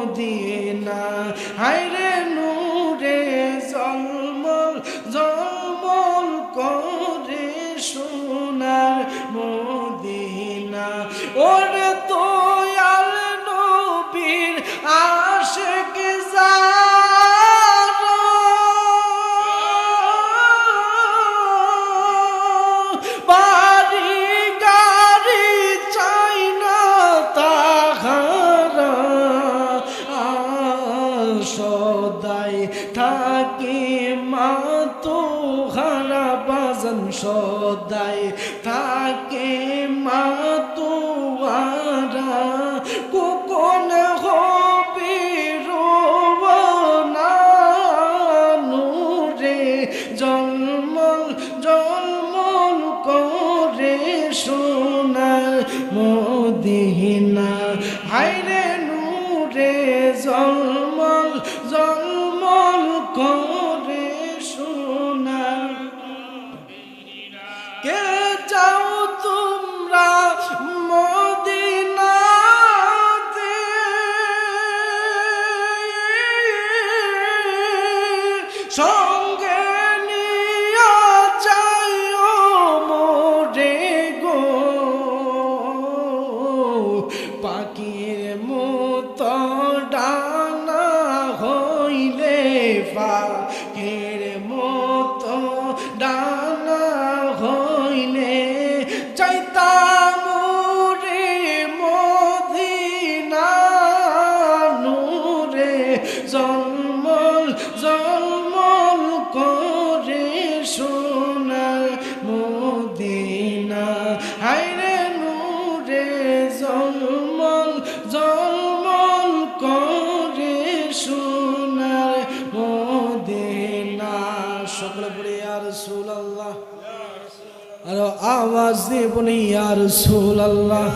Medina. হাইরে নূরে জলমল জলমল করে সোনার মোদিনা। ওরে থাকি মা তো হারা বাজন সদাই। থাকে মা তো আরা কোকন হবে রে জন্মল জন্মল করে সোনা মোদিনা। হাইরে নূরে জন্মল জন্ম সঙ্গে নিয়ে যাইও মোরে গো। পাখির মতো ডানা হইলে পাখির মদিনা সকলে বলি আর আল্লাহ আরও আওয়াজ দিয়ে বলি আর আল্লাহ